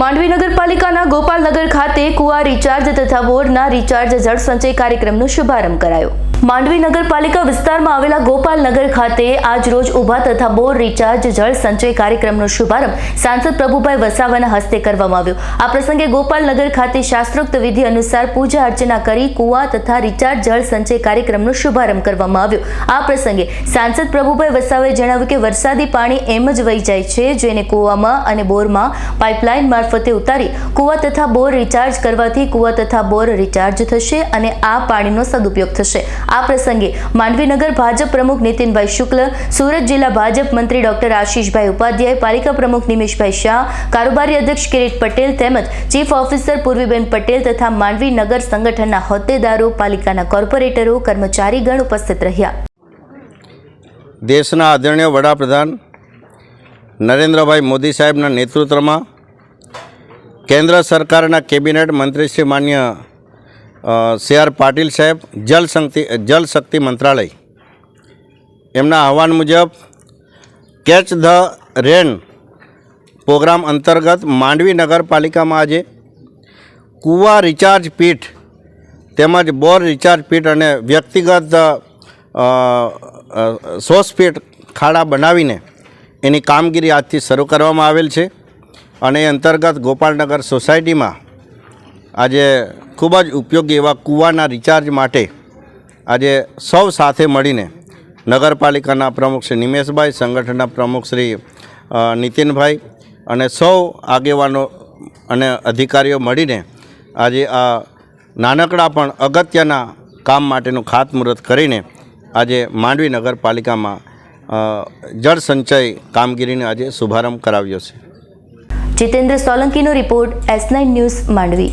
માંડવી નગરપાલિકાના ગોપાલનગર ખાતે કુવા રિચાર્જ તથા બોરના રિચાર્જ જળ સંચય કાર્યક્રમનો શુભારંભ કરાયો. માંડવી નગરપાલિકા વિસ્તારમાં આવેલા ગોપાલનગર ખાતે આજ રોજ ઊભા તથા બોર રિચાર્જ જળ સંચય કાર્યક્રમનો શુભારંભ સાંસદ પ્રભુભાઈ વસાવાના હસ્તે કરવામાં આવ્યો. આ પ્રસંગે ગોપાલનગર ખાતે શાસ્ત્રોક્ત વિધિ અનુસાર પૂજા અર્ચના કરી કુવા તથા રિચાર્જ જળ સંચય કાર્યક્રમનો શુભારંભ કરવામાં આવ્યો. આ પ્રસંગે સાંસદ પ્રભુભાઈ વસાવાએ જણાવ્યું કે વરસાદી પાણી એમ જ વહી જાય છે જેને કૂવામાં અને બોરમાં પાઇપલાઇન મારફતે ઉતારી કૂવા તથા બોર રિચાર્જ કરવાથી કૂવા તથા બોર રિચાર્જ થશે અને આ પાણીનો સદુપયોગ થશે. આ પ્રસંગે માંડવીનગર ભાજપ પ્રમુખ નીતિનભાઈ શુક્લ, સુરત જિલ્લા ભાજપ મંત્રી ડોક્ટર આશીષભાઈ ઉપાધ્યાય, પાલિકા પ્રમુખ નિમેશભાઈ શાહ, કારોબારી અધ્યક્ષ કિરીટ પટેલ તેમજ ચીફ ઓફિસર પૂર્વીબેન પટેલ તથા માંડવી નગર સંગઠનના હોદ્દેદારો, પાલિકાના કોર્પોરેટરો, કર્મચારીગણ ઉપસ્થિત રહ્યા. દેશના આદરણીય વડાપ્રધાન નરેન્દ્રભાઈ મોદી સાહેબના નેતૃત્વમાં કેન્દ્ર સરકારના કેબિનેટ મંત્રી શ્રી માન્ય સી આર પાટીલ સાહેબ જલ શક્તિ જલ શક્તિ મંત્રાલય. એમના આહવાન મુજબ કેચ ધ રેન પ્રોગ્રામ અંતર્ગત માંડવી નગરપાલિકામાં આજે કૂવા રિચાર્જ પીઠ તેમજ બોર રિચાર્જ પીઠ અને વ્યક્તિગત અ, અ, સોસ પીઠ ખાડા બનાવીને એની કામગીરી આજથી શરૂ કરવામાં આવેલ છે. અને એ અંતર્ગત ગોપાલનગર સોસાયટીમાં આજે ખૂબ જ ઉપયોગી એવા કૂવાના રિચાર્જ માટે આજે સૌ સાથે મળીને નગરપાલિકાના પ્રમુખ શ્રી નિમેશભાઈ, સંગઠનના પ્રમુખ શ્રી નીતિનભાઈ અને સૌ આગેવાનો અને અધિકારીઓ મળીને આજે આ નાનકડા પણ અગત્યના કામ માટેનું ખાતમુહૂર્ત કરીને આજે માંડવી નગરપાલિકામાં જળ સંચય કામગીરીને આજે શુભારંભ કરાવ્યો છે. Jitendra સોલંકીનો report S nine news Mandvi.